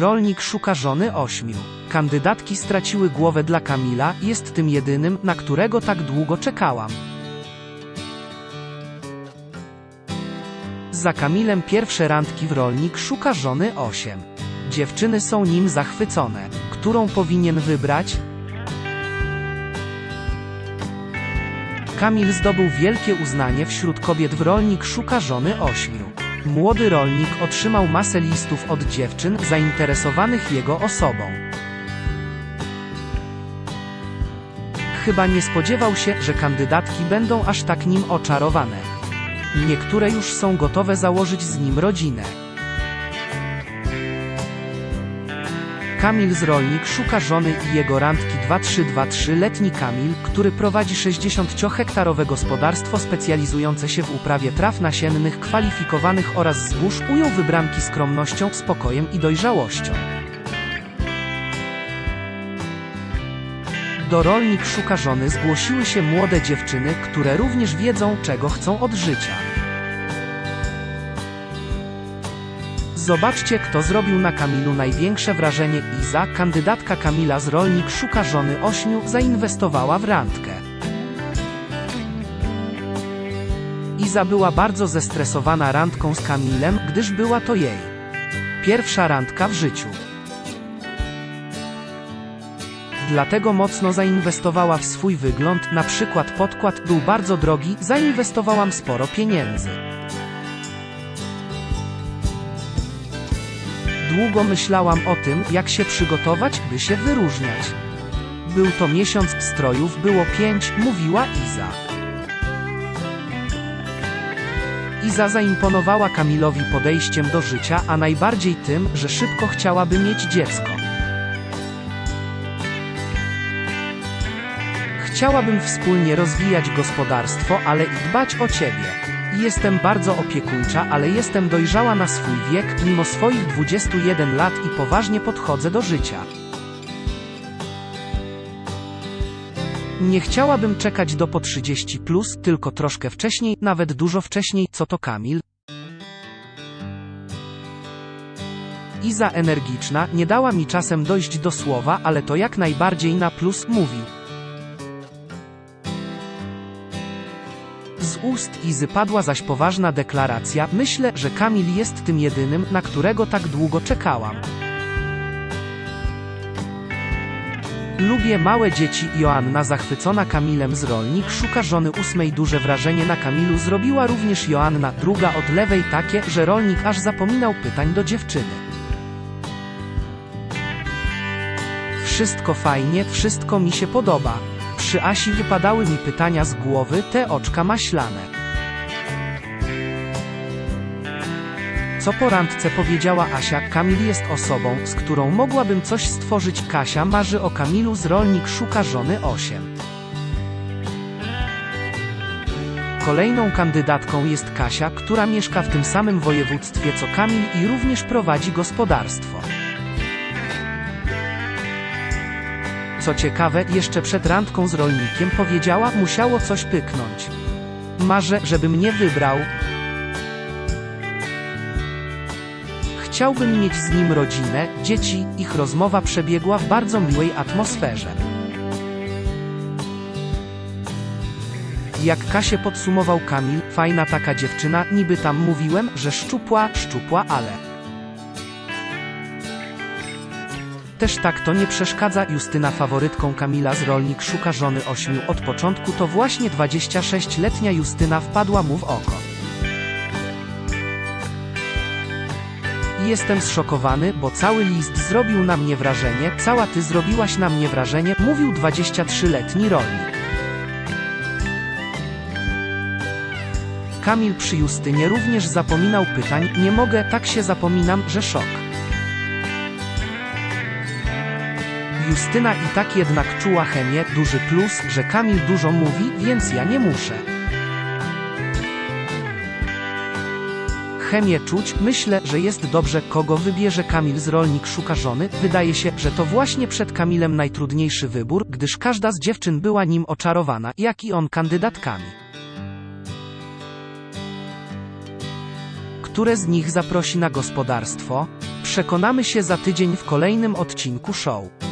Rolnik szuka żony ośmiu. Kandydatki straciły głowę dla Kamila, jest tym jedynym, na którego tak długo czekałam. Za Kamilem pierwsze randki w Rolnik szuka żony 8. Dziewczyny są nim zachwycone. Którą powinien wybrać? Kamil zdobył wielkie uznanie wśród kobiet w Rolnik szuka żony 8. Młody rolnik otrzymał masę listów od dziewczyn zainteresowanych jego osobą. Chyba nie spodziewał się, że kandydatki będą aż tak nim oczarowane. Niektóre już są gotowe założyć z nim rodzinę. Kamil z Rolnik szuka żony i jego randki 2323-letni Kamil, który prowadzi 60-hektarowe gospodarstwo specjalizujące się w uprawie traw nasiennych kwalifikowanych oraz zbóż, ujął wybranki skromnością, spokojem i dojrzałością. Do Rolnik szuka żony zgłosiły się młode dziewczyny, które również wiedzą, czego chcą od życia. Zobaczcie, kto zrobił na Kamilu największe wrażenie. Iza, kandydatka Kamila z Rolnik szuka żony ośmiu, zainwestowała w randkę. Iza była bardzo zestresowana randką z Kamilem, gdyż była to jej pierwsza randka w życiu. Dlatego mocno zainwestowała w swój wygląd, na przykład podkład był bardzo drogi, zainwestowałam sporo pieniędzy. Długo myślałam o tym, jak się przygotować, by się wyróżniać. Był to miesiąc, strojów było pięć, mówiła Iza. Iza zaimponowała Kamilowi podejściem do życia, a najbardziej tym, że szybko chciałaby mieć dziecko. Chciałabym wspólnie rozwijać gospodarstwo, ale i dbać o ciebie. Jestem bardzo opiekuńcza, ale jestem dojrzała na swój wiek, mimo swoich 21 lat i poważnie podchodzę do życia. Nie chciałabym czekać do po 30 plus, tylko troszkę wcześniej, nawet dużo wcześniej, co to Kamil? Iza energiczna, nie dała mi czasem dojść do słowa, ale to jak najbardziej na plus, mówił. Ust Izy padła zaś poważna deklaracja, myślę, że Kamil jest tym jedynym, na którego tak długo czekałam. Lubię małe dzieci Joanna zachwycona Kamilem z Rolnik szuka żony ósmej duże wrażenie na Kamilu zrobiła również Joanna, druga od lewej takie, że Rolnik aż zapominał pytań do dziewczyny. Wszystko fajnie, wszystko mi się podoba. Przy Asi wypadały mi pytania z głowy, te oczka maślane. Co po randce powiedziała Asia, Kamil jest osobą, z którą mogłabym coś stworzyć. Kasia marzy o Kamilu z Rolnik szuka żony 8. Kolejną kandydatką jest Kasia, która mieszka w tym samym województwie co Kamil i również prowadzi gospodarstwo. Co ciekawe, jeszcze przed randką z rolnikiem powiedziała, musiało coś pyknąć. Marzę, żeby mnie wybrał. Chciałbym mieć z nim rodzinę, dzieci, ich rozmowa przebiegła w bardzo miłej atmosferze. Jak Kasię podsumował Kamil, fajna taka dziewczyna, niby tam mówiłem, że szczupła, szczupła, ale... Też tak to nie przeszkadza Justyna faworytką Kamila z Rolnik szuka żony ośmiu od początku to właśnie 26-letnia Justyna wpadła mu w oko. Jestem zszokowany, bo cały list zrobił na mnie wrażenie, cała ty zrobiłaś na mnie wrażenie, mówił 23-letni rolnik. Kamil przy Justynie również zapominał pytań, nie mogę, tak się zapominam, że szok. Justyna i tak jednak czuła chemię, duży plus, że Kamil dużo mówi, więc ja nie muszę. Chemię czuć, myślę, że jest dobrze, kogo wybierze Kamil z Rolnik szuka żony, wydaje się, że to właśnie przed Kamilem najtrudniejszy wybór, gdyż każda z dziewczyn była nim oczarowana, jak i on kandydatkami. Które z nich zaprosi na gospodarstwo? Przekonamy się za tydzień w kolejnym odcinku show.